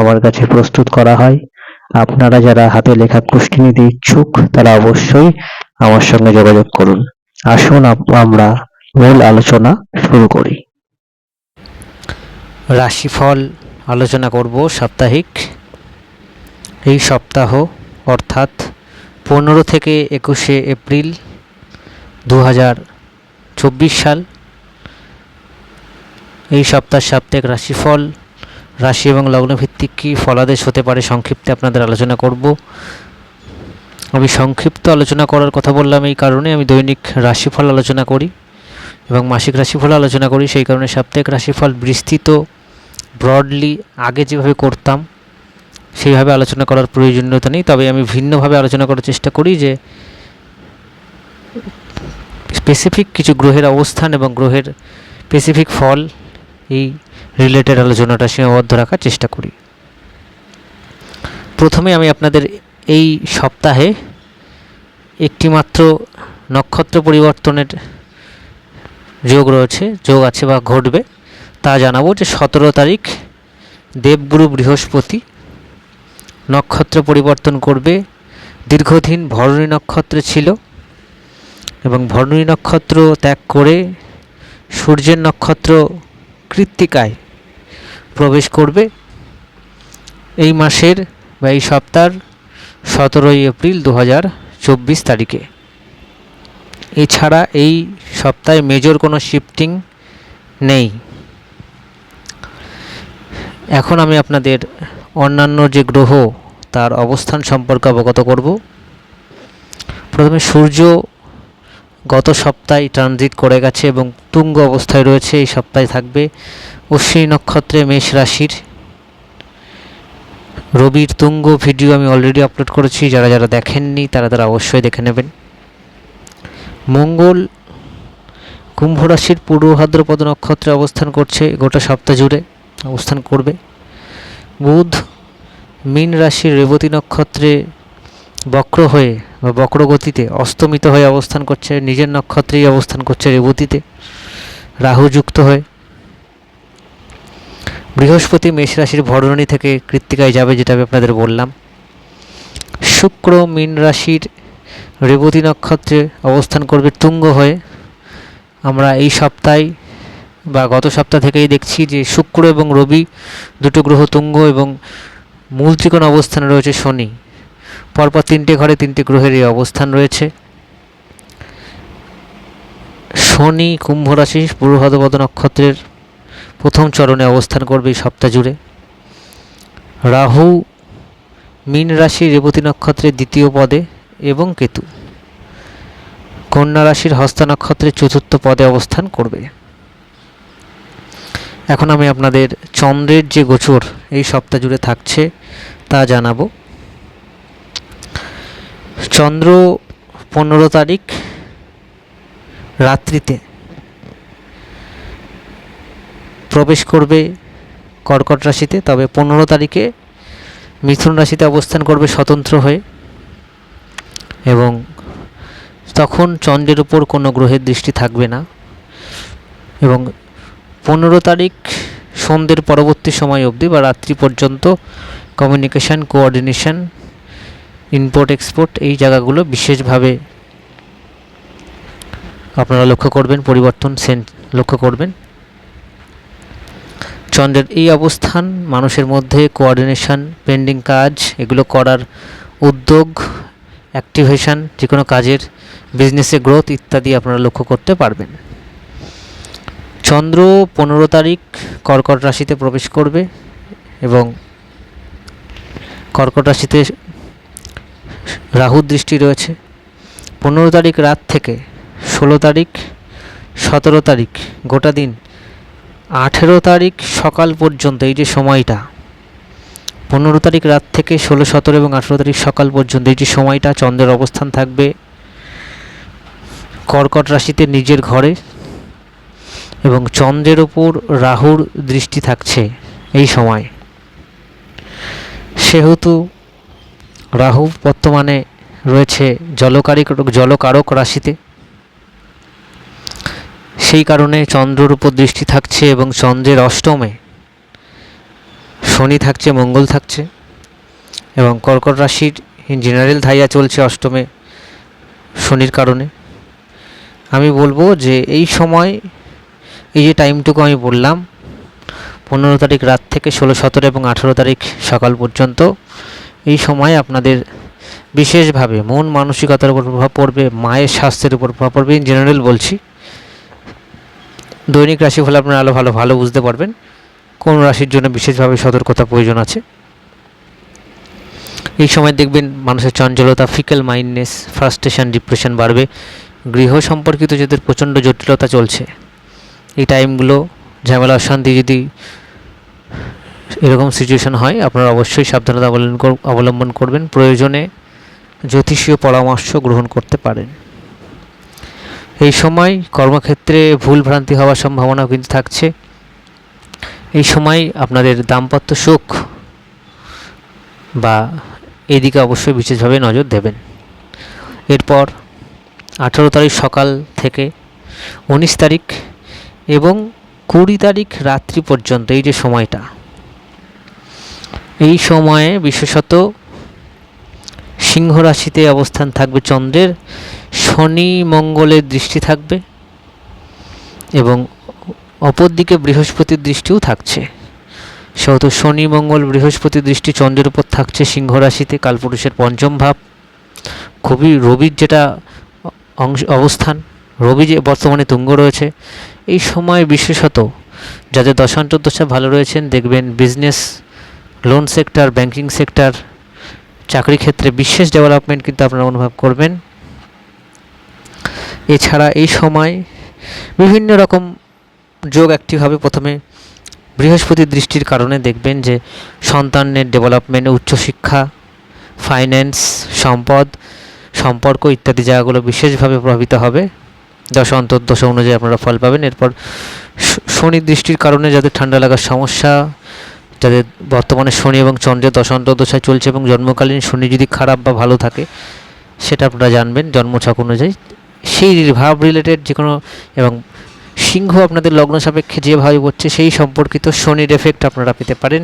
আমার কাছে প্রস্তুত করা হয়। আপনারা যারা হাতে লেখা কুষ্টি নিতে ইচ্ছুক, তারা অবশ্যই আমার সঙ্গে যোগাযোগ করুন। আসুন আমরা মূল আলোচনা শুরু করি। রাশিফল আলোচনা করব সাপ্তাহিক। এই সপ্তাহ, অর্থাৎ পনেরো থেকে একুশে এপ্রিল দু হাজার চব্বিশ সাল। এই সপ্তাহ সাপ্তাহিক রাশিফল রাশি এবং লগ্ন ভিত্তিক কী ফলাদেশ হতে পারে? সংক্ষিপ্তে আপনাদের আলোচনা করব। আমি সংক্ষিপ্ত আলোচনা করার কথা বললাম এই কারণে আমি দৈনিক রাশিফল আলোচনা করি এবং মাসিক রাশিফল আলোচনা করি। সেই কারণে সাপ্তাহিক রাশিফল বিস্তৃত ব্রডলি আগে যেভাবে করতাম, সেইভাবে আলোচনা করার প্রয়োজনীয়তা নেই। তবে আমি ভিন্নভাবে আলোচনা করার চেষ্টা করি যে স্পেসিফিক কিছু গ্রহের অবস্থান এবং গ্রহের স্পেসিফিক ফল এই রিলেটেড আলোচনাটা সীমাবদ্ধ রাখার চেষ্টা করি। প্রথমে আমি আপনাদের এই সপ্তাহে একটিমাত্র নক্ষত্র পরিবর্তনের যোগ রয়েছে, যোগ আছে বা ঘটবে, তা জানাব যে সতেরো তারিখ দেবগুরু বৃহস্পতি নক্ষত্র পরিবর্তন করবে। দীর্ঘদিন ভরণী নক্ষত্রে ছিল এবং ভরণী নক্ষত্র ত্যাগ করে সূর্যের নক্ষত্র কৃত্তিকায় প্রবেশ করবে। এই মাসের বা এই সপ্তাহের সতেরোই এপ্রিল দু চব্বিশ তারিখে। এছাড়া এই সপ্তাহে মেজর কোনো শিফটিং নেই। এখন আমি আপনাদের অন্যান্য যে গ্রহ, তার অবস্থান সম্পর্কে অবগত করব। প্রথমে সূর্য গত সপ্তাহে ট্রানজিট করে গেছে এবং তুঙ্গ অবস্থায় রয়েছে, এই সপ্তাহে থাকবে অশ্বিনী নক্ষত্রে মেষ রাশির। রবির তুঙ্গ ভিডিও আমি অলরেডি আপলোড করেছি, যারা যারা দেখেননি তারা তারা অবশ্যই দেখে নেবেন। মঙ্গল কুম্ভ রাশির পূর্ব ভাদ্রপদ নক্ষত্রে অবস্থান করছে, গোটা সপ্তাহ জুড়ে অবস্থান করবে। বুধ মীন রাশির রেবতী নক্ষত্রে বক্র হয়ে বা বক্রগতিতে অস্তমিত হয়ে অবস্থান করছে, নিজের নক্ষত্রেই অবস্থান করছে রেবতীতে। রাহু যুক্ত হয়ে বৃহস্পতি মেষ রাশির ভরণী থেকে কৃত্তিকায় যাবে যেটা আমি আপনাদের বললাম। শুক্র মীন রাশির রেবতী নক্ষত্রে অবস্থান করবে তুঙ্গ হয়ে। আমরা এই সপ্তাহে বা গত সপ্তাহ থেকেই দেখছি যে শুক্র এবং রবি দুটো গ্রহ তুঙ্গ এবং মূল ত্রিকোণ অবস্থানে রয়েছে শনি। পরপর তিনটে ঘরে তিনটে গ্রহের এই অবস্থান রয়েছে। শনি কুম্ভ রাশি পূর্ব নক্ষত্রের প্রথম চরণে অবস্থান করবে এই সপ্তাহ জুড়ে। রাহু, মীন রাশি রেবতী নক্ষত্রের দ্বিতীয় পদে এবং কেতু। কন্যা রাশির হস্তা নক্ষত্রের চতুর্থ পদে অবস্থান করবে। এখন আমি আপনাদের চন্দ্রের যে গোচর এই সপ্তাহ জুড়ে থাকছে তা জানাব। চন্দ্র পনেরো তারিখ রাত্রিতে প্রবেশ করবে কর্কট রাশিতে, তবে পনেরো তারিখে মিথুন রাশিতে অবস্থান করবে স্বতন্ত্র হয়ে এবং তখন চন্দ্রের উপর কোনো গ্রহের দৃষ্টি থাকবে না এবং পনেরো তারিখ সন্ধ্যের পরবর্তী সময় অবধি বা রাত্রি পর্যন্ত কমিউনিকেশন কোঅর্ডিনেশন ইম্পোর্ট এক্সপোর্ট এই জায়গাগুলো বিশেষভাবে আপনারা লক্ষ্য করবেন, পরিবর্তন সেন লক্ষ্য করবেন। চন্দ্রের এই অবস্থান, মানুষের মধ্যে কোঅর্ডিনেশন পেন্ডিং কাজ, এগুলো করার উদ্যোগ অ্যাক্টিভেশন যে কোনো কাজের বিজনেসে গ্রোথ ইত্যাদি আপনারা লক্ষ্য করতে পারবেন। চন্দ্র পনেরো তারিখ কর্কট রাশিতে প্রবেশ করবে এবং কর্কট রাশিতে রাহুর দৃষ্টি রয়েছে। পনেরো তারিখ রাত থেকে, ষোলো তারিখ, সতেরো তারিখ, গোটা দিন আঠেরো তারিখ সকাল পর্যন্ত, এই যে সময়টা, পনেরো তারিখ রাত থেকে ষোলো, সতেরো এবং আঠেরো তারিখ সকাল পর্যন্ত, এই যে সময়টা, চন্দ্রের অবস্থান থাকবে, কর্কট রাশিতে নিজের ঘরে এবং চন্দ্রের ওপর রাহুর দৃষ্টি থাকছে এই সময়। সেহেতু রাহু বর্তমানে রয়েছে জলকারিক, জলকারক রাশিতে। সেই কারণে চন্দ্রর উপর দৃষ্টি থাকছে এবং চন্দ্রের অষ্টমে শনি থাকছে, মঙ্গল থাকছে এবং কর্কট রাশির ইন জেনারেল ধাইয়া চলছে অষ্টমে শনির কারণে। আমি বলব যে এই সময়, এই যে টাইমটুকু আমি বললাম, পনেরো তারিখ রাত থেকে ষোলো, সতেরো এবং আঠেরো তারিখ সকাল পর্যন্ত এই সময় আপনাদের বিশেষভাবে মন মানসিকতার উপর প্রভাব পড়বে, মায়ের স্বাস্থ্যের উপর প্রভাব পড়বে ইন জেনারেল বলছি। দৈনিক রাশিফল আপনারা আলো ভালো ভালো বুঝতে পারবেন। কোন রাশির জন্য বিশেষভাবে সতর্কতা প্রয়োজন আছে। এই সময় দেখবেন মানুষের চঞ্চলতা ফিকেল মাইন্ডনেস ফ্রাস্ট্রেশন ডিপ্রেশন বাড়বে। গৃহ সম্পর্কিত যাদের প্রচণ্ড জটিলতা চলছে, এই টাইমগুলো ঝামেলা, অশান্তি যদি এরকম সিচুয়েশন হয়, আপনারা অবশ্যই সাবধানতা অবলম্বন কর- অবলম্বন করবেন। প্রয়োজনে জ্যোতিষীয় পরামর্শ গ্রহণ করতে পারেন। এই সময় কর্মক্ষেত্রে ভুল ভ্রান্তি হওয়ার সম্ভাবনাও কিন্তু থাকছে। এই সময় আপনাদের দাম্পত্য সুখ বা এদিকে অবশ্যই বিশেষভাবে নজর দেবেন। এরপর আঠেরো তারিখ সকাল থেকে উনিশ তারিখ এবং কুড়ি তারিখ রাত্রি পর্যন্ত এই যে সময়টা, এই সময়ে বিশেষত সিংহ রাশিতে অবস্থান থাকবে চন্দ্রের। শনি মঙ্গলের দৃষ্টি থাকবে এবং অপরদিকে বৃহস্পতির দৃষ্টিও থাকছে। সেহেতু শনি, মঙ্গল, বৃহস্পতির দৃষ্টি চন্দ্রের উপর থাকছে, সিংহ রাশিতে কালপুরুষের পঞ্চম ভাব। খুবই রবির যেটা অংশ, অবস্থান, রবি যে বর্তমানে তুঙ্গ রয়েছে, এই সময় বিশেষত যাদের দশান্তর্দশা ভালো রয়েছেন, দেখবেন business loan sector banking sector চাকরি ক্ষেত্রে বিশেষ ডেভেলপমেন্ট কিন্তু আপনারা অনুভব করবেন। এছাড়া এই সময় বিভিন্ন রকম যোগ অ্যাক্টিভ হবে। প্রথমে বৃহস্পতির দৃষ্টির কারণে দেখবেন যে সন্তানের ডেভেলপমেন্ট উচ্চশিক্ষা ফাইন্যান্স সম্পদ, সম্পর্ক ইত্যাদি জায়গাগুলো বিশেষভাবে প্রভাবিত হবে। দশ অন্তর্দশা অনুযায়ী আপনারা ফল পাবেন। এরপর শ- শনির দৃষ্টির কারণে যাদের ঠান্ডা লাগার সমস্যা, যাদের বর্তমানে শনি এবং চন্দ্রের দশ অন্তর্দশায় চলছে এবং জন্মকালীন শনি যদি খারাপ বা ভালো থাকে, সেটা আপনারা জানবেন জন্মছক অনুযায়ী। সেই ভাব রিলেটেড যে কোনো এবং সিংহ আপনাদের লগ্ন সাপেক্ষে যেভাবে করছে সেই সম্পর্কিত শনির এফেক্ট আপনারা পেতে পারেন।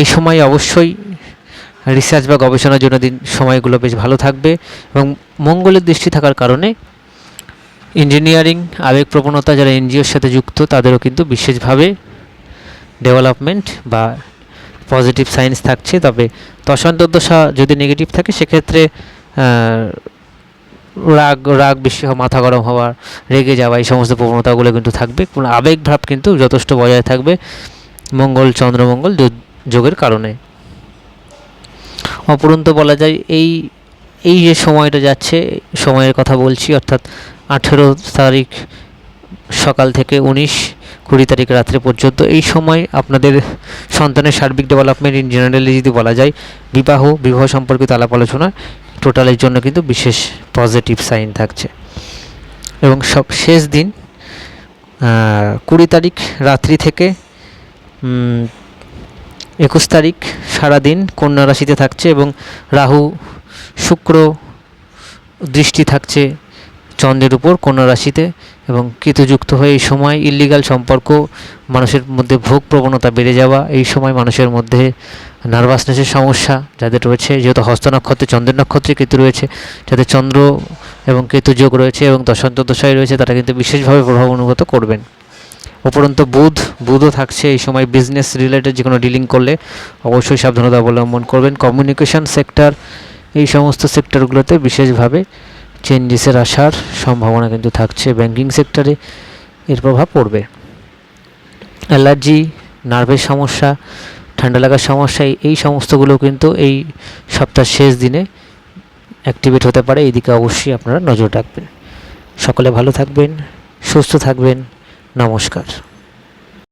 এই সময় অবশ্যই রিসার্চ বা গবেষণার জন্য দিন সময়গুলো বেশ ভালো থাকবে এবং মঙ্গলের দৃষ্টি থাকার কারণে ইঞ্জিনিয়ারিং আবেগ প্রবণতা যারা এনজিওর সাথে যুক্ত তাদেরও কিন্তু বিশেষভাবে ডেভেলপমেন্ট বা পজিটিভ সাইন্স থাকছে। তবে দশান্তর্দশা যদি নেগেটিভ থাকে, সেক্ষেত্রে রাগ রাগ বেশি মাথা গরম হওয়া, রেগে যাওয়া, এই সমস্ত প্রবণতাগুলো কিন্তু থাকবে। কোনো আবেগ ভাব কিন্তু যথেষ্ট বজায় থাকবে মঙ্গল, চন্দ্রমঙ্গল যোগের কারণে। অপরন্ত বলা যায় এই এই যে সময়টা যাচ্ছে, সময়ের কথা বলছি, অর্থাৎ আঠেরো তারিখ সকাল থেকে উনিশ, কুড়ি তারিখ রাত্রে পর্যন্ত, এই সময় আপনাদের সন্তানের সার্বিক ডেভেলপমেন্ট ইন জেনারেলি যদি বলা যায়, বিবাহ বিবাহ সম্পর্কিত আলাপ আলোচনা টোটালের জন্য কিন্তু বিশেষ পজিটিভ সাইন থাকছে। এবং সব শেষ দিন কুড়ি তারিখ রাত্রি থেকে একুশ তারিখ সারাদিন কন্যা রাশিতে থাকছে এবং রাহু, শুক্র দৃষ্টি থাকছে চন্দ্রের উপর কন্যা রাশিতে এবং কেতুযুক্ত হয়ে এই সময় ইল্লিগাল সম্পর্ক, মানুষের মধ্যে ভোগ প্রবণতা বেড়ে যাওয়া, এই সময় মানুষের মধ্যে নার্ভাসনেসের সমস্যা যাদের রয়েছে, যেহেতু হস্ত নক্ষত্রে, চন্দ্রের নক্ষত্রে কেতু রয়েছে, যাদের চন্দ্র এবং কেতু যোগ রয়েছে এবং দশান্ত দশায় রয়েছে, তারা কিন্তু বিশেষভাবে প্রভাব অনুগত করবেন। উপরন্তু বুধ, বুধও থাকছে এই সময় বিজনেস রিলেটেড যে কোনো ডিলিং করলে অবশ্যই সাবধানতা অবলম্বন করবেন। কমিউনিকেশন সেক্টর এই সমস্ত সেক্টরগুলোতে বিশেষভাবে চেঞ্জেসের আসার সম্ভাবনা কিন্তু থাকছে ব্যাংকিং সেক্টরে এর প্রভাব পড়বে। অ্যালার্জি নার্ভের সমস্যা, ঠান্ডা লাগার সমস্যা, এই- সমস্তগুলো কিন্তু এই সপ্তাহের শেষ দিনে অ্যাক্টিভেট হতে পারে। এই দিকে অবশ্যই আপনারা নজর রাখবেন। সকলে ভালো থাকবেন, সুস্থ থাকবেন। নমস্কার।